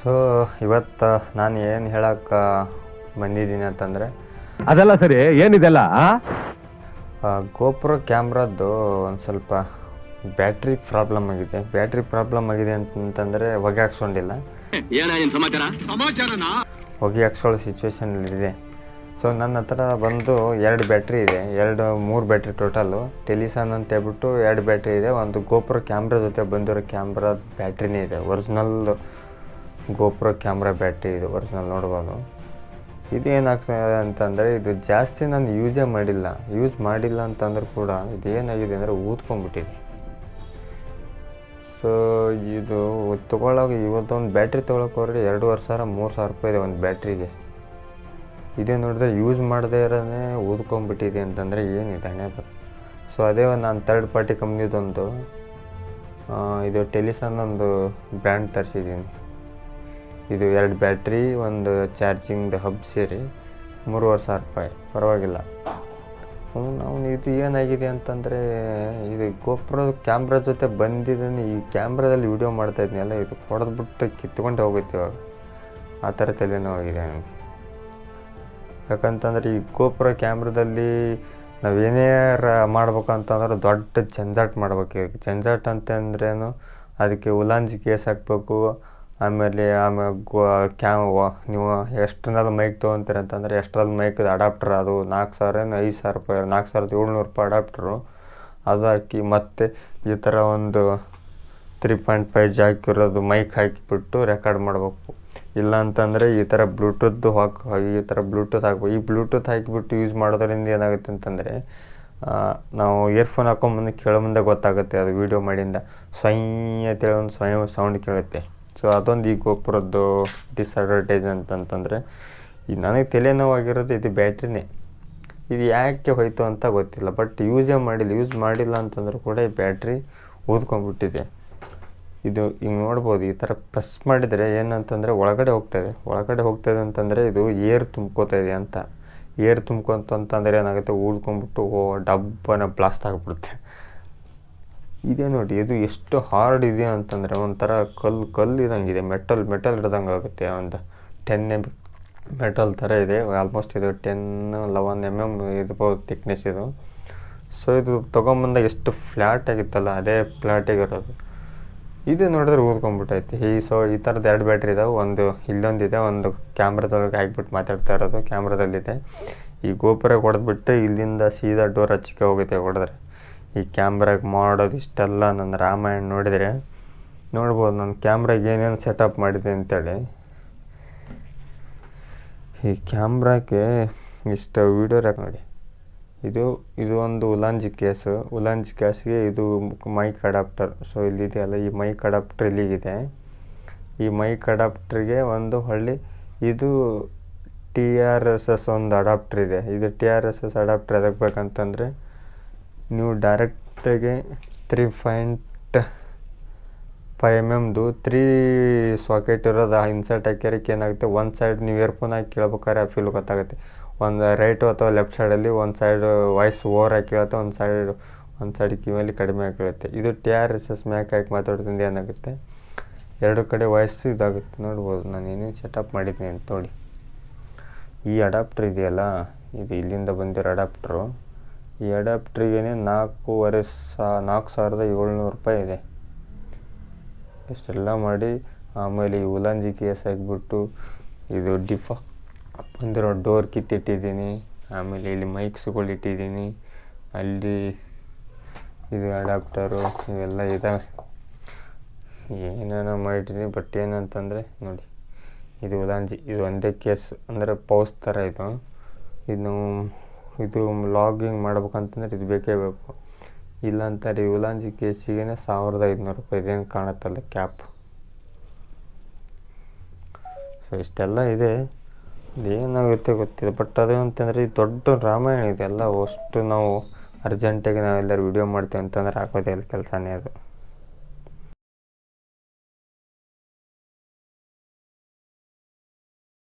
So ಇವತ್ತು ನಾನು ಏನು ಹೇಳಕ್ಕೆ ಬಂದಿದ್ದೀನಿ ಅಂತಂದರೆ ಅದೆಲ್ಲ ಸರಿ ಏನಿದೆಲ್ಲ ಗೋಪುರ ಕ್ಯಾಮ್ರದ್ದು ಒಂದು ಸ್ವಲ್ಪ ಬ್ಯಾಟ್ರಿ ಪ್ರಾಬ್ಲಮ್ ಆಗಿದೆ. ಬ್ಯಾಟ್ರಿ ಪ್ರಾಬ್ಲಮ್ ಆಗಿದೆ ಅಂತಂದರೆ ಹೊಗೆ ಹಾಕ್ಸ್ಕೊಂಡಿಲ್ಲ. ಹೊಗೆ ಹಾಕ್ಸ್ಕೊಳ್ಳೋ ಸಿಚುವೇಶನಲ್ಲಿದೆ ಸೊ ನನ್ನ ಹತ್ರ ಬಂದು ಎರಡು ಬ್ಯಾಟ್ರಿ ಇದೆ. ಎರಡು ಮೂರು ಬ್ಯಾಟ್ರಿ ಟೋಟಲು ಟೆಲಿಸಾನ್ ಅಂತ ಹೇಳ್ಬಿಟ್ಟು ಎರಡು ಬ್ಯಾಟ್ರಿ ಇದೆ. ಒಂದು ಗೋಪುರ ಕ್ಯಾಮ್ರಾ ಜೊತೆ ಬಂದಿರೋ ಕ್ಯಾಮ್ರಾ ಬ್ಯಾಟ್ರಿನೇ ಇದೆ. ಒರಿಜಿನಲ್ ಗೋಪುರ ಕ್ಯಾಮ್ರಾ ಬ್ಯಾಟ್ರಿ ಇದು ಒರಿಜಿನಲ್ ನೋಡ್ಬೋದು. ಇದು ಏನಾಗ್ತದೆ ಅಂತಂದರೆ ಇದು ಜಾಸ್ತಿ ನಾನು ಯೂಸೇ ಮಾಡಿಲ್ಲ. ಯೂಸ್ ಮಾಡಿಲ್ಲ ಅಂತಂದ್ರೆ ಕೂಡ ಇದು ಏನಾಗಿದೆ ಅಂದರೆ ಊದ್ಕೊಂಡ್ಬಿಟ್ಟಿದೆ. ಸೊ ಇದು ತೊಗೊಳೋಕೆ ಇವತ್ತೊಂದು ಬ್ಯಾಟ್ರಿ ತೊಗೊಳಕ್ಕೆ ಹೋದ್ರೆ ಎರಡೂವರೆ ಸಾವಿರ, ಮೂರು ಸಾವಿರ ರೂಪಾಯಿ ಇದೆ ಒಂದು ಬ್ಯಾಟ್ರಿಗೆ. ಇದೇ ನೋಡಿದ್ರೆ ಯೂಸ್ ಮಾಡದೇ ಇರೋದೇ ಊದ್ಕೊಂಡ್ಬಿಟ್ಟಿದೆ ಅಂತಂದರೆ ಏನಿದೆ ಹಣೆ ಸೊ ಅದೇ ನಾನು ತರ್ಡ್ ಪಾರ್ಟಿ ಕಂಪ್ನಿದೊಂದು ಇದು ಟೆಲಿಸನ್ ಒಂದು ಬ್ರ್ಯಾಂಡ್ ತರಿಸಿದ್ದೀನಿ. ಇದು ಎರಡು ಬ್ಯಾಟ್ರಿ, ಒಂದು ಚಾರ್ಜಿಂಗ್ ಹಬ್ ಸೇರಿ ಮೂರುವರೆ ಸಾವಿರ ರೂಪಾಯಿ. ಪರವಾಗಿಲ್ಲ. ನಾವು ಇದು ಏನಾಗಿದೆ ಅಂತಂದರೆ, ಇದು ಗೋಪುರದ ಕ್ಯಾಮ್ರಾ ಜೊತೆ ಬಂದಿದ್ದೀನಿ ಈ ಕ್ಯಾಮ್ರಾದಲ್ಲಿ ವಿಡಿಯೋ ಮಾಡ್ತಾ ಇದ್ನಲ್ಲ ಇದು ಹೊಡೆದ್ಬಿಟ್ಟು ಕಿತ್ಕೊಂಡೆ ಹೋಗುತ್ತೆ ಇವಾಗ. ಆ ಥರ ತಲೆನೋವಾಗಿದೆ ನನಗೆ. ಯಾಕಂತಂದ್ರೆ ಈ ಗೋಪುರ ಕ್ಯಾಮ್ರಾದಲ್ಲಿ ನಾವೇನೇ ಮಾಡ್ಬೇಕಂತಂದ್ರೆ ದೊಡ್ಡ ಜಂಜಾಟ್ ಮಾಡ್ಬೇಕು ಜಂಜಾಟ್ ಅಂತಂದ್ರೇನು, ಅದಕ್ಕೆ ಉಲಾಂಜಿ ಕೇಸ್ ಹಾಕಬೇಕು ಆಮೇಲೆ ಆಮೇಲೆ ಗೋ, ಕ್ಯಾಮ್ ನೀವು ಎಷ್ಟರಲ್ಲಿ ಮೈಕ್ ತೊಗೊತೀರ ಅಂತಂದರೆ ಎಷ್ಟರಲ್ಲಿ ಮೈಕ್ ಅಡಾಪ್ಟರ್ ಅದು ನಾಲ್ಕು ಸಾವಿರ ಏನು ಐದು ಸಾವಿರ ರೂಪಾಯಿ, ನಾಲ್ಕು ಸಾವಿರದ ಏಳ್ನೂರು ರೂಪಾಯಿ ಅಡಾಪ್ಟ್ರು ಅದು ಹಾಕಿ ಮತ್ತೆ ಈ ಥರ ಒಂದು three point five jack mic ಹಾಕಿಬಿಟ್ಟು ರೆಕಾರ್ಡ್ ಮಾಡಬೇಕು. ಇಲ್ಲ ಅಂತಂದರೆ ಈ ಥರ ಬ್ಲೂಟೂತ್ ಹಾಕ್, ಈ ಥರ ಬ್ಲೂಟೂತ್ ಹಾಕ್ಬೇಕು ಈ ಬ್ಲೂಟೂತ್ ಹಾಕಿಬಿಟ್ಟು ಯೂಸ್ ಮಾಡೋದ್ರಿಂದ ಏನಾಗುತ್ತೆ ಅಂತಂದರೆ ನಾವು ಇಯರ್ಫೋನ್ ಹಾಕೊಂಬಂದು ಕೇಳೋ ಮುಂದೆ ಗೊತ್ತಾಗುತ್ತೆ ಅದು ವೀಡಿಯೋ ಮಾಡಿಂದ. ಸ್ವಯಂ ಅಂತೇಳಿ ಒಂದು ಸ್ವಯಂ ಸೌಂಡ್ ಕೇಳುತ್ತೆ. ಸೊ ಅದೊಂದು ಈ ಗೋಪುರದ್ದು ಡಿಸ್ಅಡ್ವಾಂಟೇಜ್ ಅಂತಂತಂದರೆ, ಈ ನನಗೆ ತಲೆನೋವಾಗಿರೋದು ಇದು ಬ್ಯಾಟ್ರಿನೇ. ಇದು ಯಾಕೆ ಹೋಯಿತು ಅಂತ ಗೊತ್ತಿಲ್ಲ ಬಟ್ ಯೂಸೇ ಮಾಡಿಲ್ಲ. ಯೂಸ್ ಮಾಡಿಲ್ಲ ಅಂತಂದ್ರೂ ಕೂಡ ಈ ಬ್ಯಾಟ್ರಿ ಊದ್ಕೊಂಡ್ಬಿಟ್ಟಿದೆ ಇದು ಹಿಂಗೆ ನೋಡ್ಬೋದು, ಈ ಥರ ಪ್ರೆಸ್ ಮಾಡಿದರೆ ಏನಂತಂದರೆ ಒಳಗಡೆ ಹೋಗ್ತಾಯಿದೆ ಒಳಗಡೆ ಹೋಗ್ತಾಯಿದೆ ಅಂತಂದರೆ ಇದು ಏರ್ ತುಂಬ್ಕೋತಾ ಇದೆ ಅಂತ. ಏರ್ ತುಂಬ್ಕೊಂತು ಅಂತಂದರೆ ಏನಾಗುತ್ತೆ? ಊದ್ಕೊಂಡ್ಬಿಟ್ಟು, ಓ, ಡಬ್ಬನ ಬ್ಲಾಸ್ಟ್ ಆಗಿಬಿಡುತ್ತೆ. ಇದೇ ನೋಡಿ, ಇದು ಎಷ್ಟು ಹಾರ್ಡ್ ಇದೆ ಅಂತಂದರೆ ಒಂಥರ ಕಲ್ಲು ಕಲ್ಲು ಇದ್ದಂಗಿದೆ ಮೆಟಲ್ ಮೆಟಲ್ ಹಿಡ್ದಂಗೆ ಆಗುತ್ತೆ. ಒಂದು ಟೆನ್ ಎಂ ಮೆಟಲ್ ಥರ ಇದೆ. ಆಲ್ಮೋಸ್ಟ್ ಇದು ಟೆನ್ ಲೆವೆನ್ ಎಂ ಎಂ ಇರ್ಬೋದು ತಿಕ್ನೆಸ್ ಇದು. ಸೊ ಇದು ತೊಗೊಂಬಂದಾಗ ಎಷ್ಟು ಫ್ಲ್ಯಾಟ್ ಆಗಿತ್ತಲ್ಲ, ಅದೇ ಫ್ಲ್ಯಾಟಿಗಿರೋದು ಇದು ನೋಡಿದ್ರೆ ಊದ್ಕೊಂಡ್ಬಿಟ್ಟೈತಿ ಈ ಸೊ ಈ ಥರದ್ದು ಎರಡು ಬ್ಯಾಟ್ರಿ ಇದಾವೆ. ಒಂದು ಇಲ್ಲೊಂದಿದೆ, ಒಂದು ಕ್ಯಾಮ್ರಾದೊಳಗೆ ಹಾಕ್ಬಿಟ್ಟು ಮಾತಾಡ್ತಾ ಇರೋದು ಕ್ಯಾಮ್ರಾದಲ್ಲಿದೆ ಈ ಗೋಪುರ ಹೊಡೆದ್ಬಿಟ್ಟು ಇಲ್ಲಿಂದ ಸೀದಾ ಡೋರ್ ಹಚ್ಚಿಕೆ ಹೋಗುತ್ತೆ ಹೊಡೆದ್ರೆ ಈ ಕ್ಯಾಮ್ರಾಗ ಮಾಡೋದು ಇಷ್ಟೆಲ್ಲ. ನನ್ನ ರಾಮಾಯಣ ನೋಡಿದರೆ ನೋಡ್ಬೋದು. ನನ್ನ ಕ್ಯಾಮ್ರಾಗೆ ಏನೇನು ಸೆಟಪ್ ಮಾಡಿದೆ ಅಂತೇಳಿ. ಈ ಕ್ಯಾಮ್ರಾಕ್ಕೆ ಇಷ್ಟು ವೀಡಿಯೋ ರೆಕ್ ನೋಡಿ. ಇದು ಇದು ಒಂದು ಉಲಾಂಜಿ ಕೇಸು ಉಲಾಂಜಿ ಕೇಸ್ಗೆ ಇದು ಮೈಕ್ ಅಡಾಪ್ಟರ್ ಸೊ ಇಲ್ಲಿದೆಯಲ್ಲ ಈ ಮೈಕ್ ಅಡಾಪ್ಟರ್ ಇಲ್ಲಿಗಿದೆ ಈ ಮೈಕ್ ಅಡಾಪ್ಟ್ರಿಗೆ ಒಂದು ಹಳ್ಳಿ, ಇದು ಟಿ ಆರ್ ಎಸ್ ಎಸ್ ಒಂದು ಅಡಾಪ್ಟರ್ ಇದೆ. ಇದು T R S S adapter ಎದಕ್ಕೆ ಬೇಕಂತಂದರೆ ನೀವು ಡೈರೆಕ್ಟಾಗಿ ತ್ರೀ ಪಾಯಿಂಟ್ ಫೈವ್ ಎಂ ಎಮ್ದು ತ್ರೀ ಸಾಕೆಟ್ ಇರೋದು ಇನ್ಸರ್ಟ್ ಹಾಕ್ಯಾರಕ್ಕೆ ಏನಾಗುತ್ತೆ? ಒಂದು ಸೈಡ್ ನೀವು ಇಯರ್ಫೋನ್ ಹಾಕಿ ಕೇಳ್ಬೇಕಾದ್ರೆ ಆ ಫೀಲ್ ಗೊತ್ತಾಗುತ್ತೆ. ಒಂದು ರೈಟು ಅಥವಾ ಲೆಫ್ಟ್ ಸೈಡಲ್ಲಿ ಒಂದು ಸೈಡ್ ವಾಯ್ಸ್ ಓವರ್ ಹಾಕಿ ಕೇಳುತ್ತೆ, ಒಂದು ಸೈಡ್ ಒಂದು ಸೈಡ್ ಕಿವಿಯಲ್ಲಿ ಕಡಿಮೆ ಆಗಿ ಕೇಳುತ್ತೆ. ಇದು ಟಿ ಆರ್ ಎಸ್ ಎಸ್ ಮ್ಯಾಕ್ ಹಾಕಿ ಮಾತಾಡೋದ್ರಿಂದ ಏನಾಗುತ್ತೆ? ಎರಡು ಕಡೆ ವಾಯ್ಸ್ ಇದಾಗುತ್ತೆ. ನೋಡ್ಬೋದು, ನಾನು ಏನೇನು ಸೆಟಪ್ ಮಾಡಿದ್ದೀನಿ ಅಂತ ನೋಡಿ. ಈ ಅಡಾಪ್ಟ್ರ್ ಇದೆಯಲ್ಲ? ಇದು ಇಲ್ಲಿಂದ ಬಂದಿರೋ ಅಡಾಪ್ಟ್ರು ಈ ನಾಲ್ಕೂವರೆ ಸಾ, ನಾಲ್ಕು ಸಾವಿರದ ಏಳ್ನೂರು ರೂಪಾಯಿ ಇದೆ. ಇಷ್ಟೆಲ್ಲ ಮಾಡಿ ಆಮೇಲೆ ಈ ಉಲಾಂಜಿ ಕೇಸ್ ಆಗಿಬಿಟ್ಟು ಇದು ಡಿಫ ಬಂದಿರೋ ಡೋರ್ ಕಿತ್ತಿಟ್ಟಿದ್ದೀನಿ. ಆಮೇಲೆ ಇಲ್ಲಿ ಮೈಕ್ಸ್ಗಳು ಇಟ್ಟಿದ್ದೀನಿ. ಅಲ್ಲಿ ಇದು ಅಡಾಪ್ಟರು ಇವೆಲ್ಲ ಇದ್ದಾವೆ ಏನೇನೋ ಮಾಡಿದ್ದೀನಿ, ಬಟ್ ಏನಂತಂದರೆ ನೋಡಿ, ಇದು ಉಲಾಂಜಿ, ಇದು ಒಂದೇ ಕೇಸ್, ಅಂದರೆ ಪೌಸ್ ಥರ ಇದು. ಇದು ಇದು ಲಾಗಿಂಗ್ ಮಾಡ್ಬೇಕಂತಂದ್ರೆ ಇದು ಬೇಕೇ ಬೇಕು. ಇಲ್ಲ ಅಂತಾರೆ ಈ ಉಲಾಂಜಿ ಕೇಸಿಗೆ ಸಾವಿರದ ಐದುನೂರು ರೂಪಾಯಿ ಇದೇನು ಕಾಣುತ್ತಲ್ಲ ಕ್ಯಾಪ್ ಸೊ ಇಷ್ಟೆಲ್ಲ ಇದೆ. ಏನಾಗುತ್ತೆ ಗೊತ್ತಿಲ್ಲ. ಬಟ್ ಅದು ಅಂತಂದರೆ ಈ ದೊಡ್ಡ ರಾಮಾಯಣ ಇದೆಲ್ಲ ಅಷ್ಟು ನಾವು ಅರ್ಜೆಂಟಾಗಿ ನಾವೆಲ್ಲರೂ ವಿಡಿಯೋ ಮಾಡ್ತೇವೆ ಅಂತಂದ್ರೆ ಹಾಕೋದೇ ಇಲ್ಲ ಕೆಲಸನೇ ಅದು.